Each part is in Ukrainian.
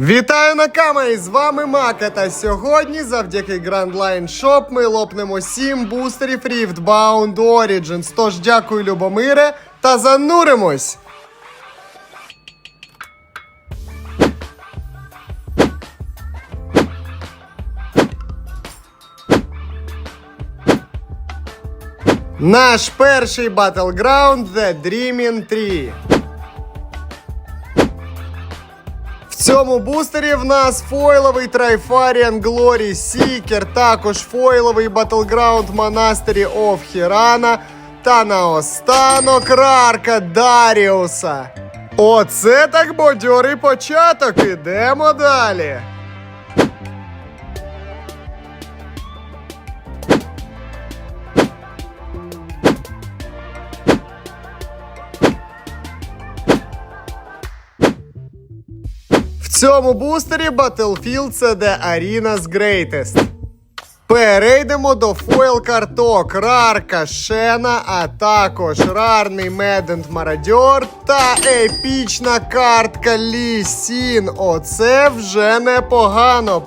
Вітаю на камері! З вами Мака. Та сьогодні, завдяки Grand Line Shop, ми лопнемо 7 бустерів Rift Bound Origins. Тож дякую, Любомире, та зануримось! Наш перший Battleground The Dreaming 3. Цьому бустері в нас фойловий Трайфаріан Глорі Сікер, також фойловий Батлграунд Монастирі Оф Хірана та наостанок Рарка Даріуса. Оце так бадьорий початок. Ідемо далі. Цьому бустері Battlefield CD Arena's Greatest. Перейдемо до фойл карток Рарка Шена, а також рарний Медент Мародьор та епічна картка Лі Сін. Оце вже непогано.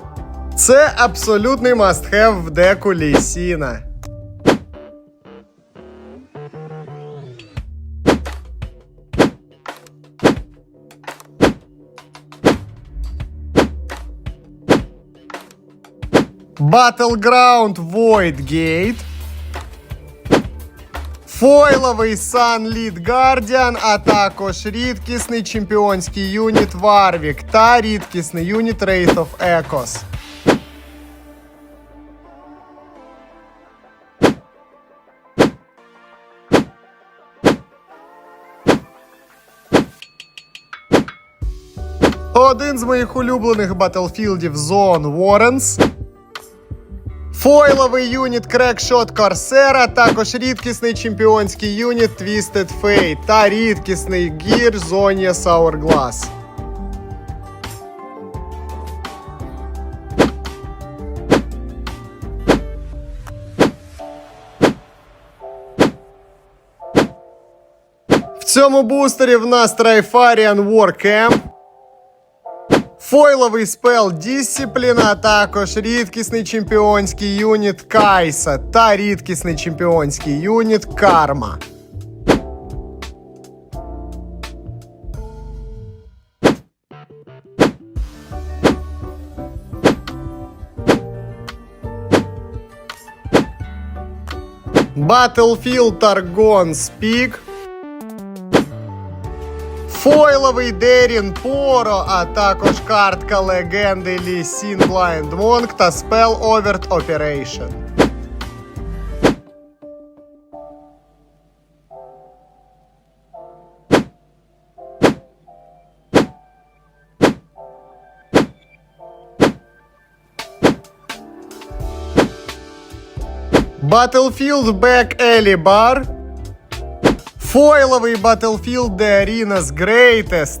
Це абсолютний мастхев в деку Лі Сіна. Battleground Void Gate. Фойловий Sun Lead Guardian, а також рідкісний чемпіонський юніт Warwick та рідкісний юніт Wraith of Echoes. Один з моїх улюблених батлфілдів Zone Warrens. Фойловий юніт Крекшот Корсера, також рідкісний чемпіонський юніт Twisted Fate та рідкісний гір Зонія Sourglass. В цьому бустері в нас Trifarian Warcamp. Фойловий спел Дісципліна, а також рідкісний чемпіонський юніт Кайса та рідкісний чемпіонський юніт Карма. Battlefield Targon Speak. Фойловий Дерін Поро, а також картка легенди Лі Сін Blind Monk та Spell Overt Operation. Battlefield Back Bar. Фойловий Battlefield The Arena's Greatest.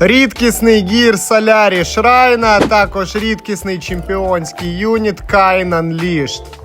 Рідкісний гір Солярі Шрайна, а також рідкісний чемпіонський юніт Кайн Unleashed.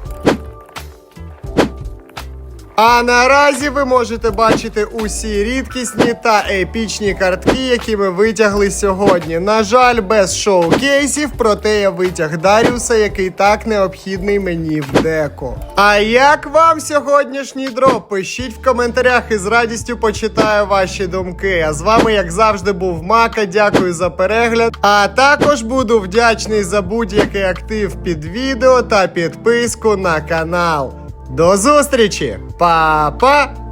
А наразі ви можете бачити усі рідкісні та епічні картки, які ми витягли сьогодні. На жаль, без шоу-кейсів, проте я витяг Даріуса, який так необхідний мені в деко. А як вам сьогоднішній дроп? Пишіть в коментарях і з радістю почитаю ваші думки. А з вами, як завжди, був Мака. Дякую за перегляд. А також буду вдячний за будь-який актив під відео та підписку на канал. До зустрічі! Па-па!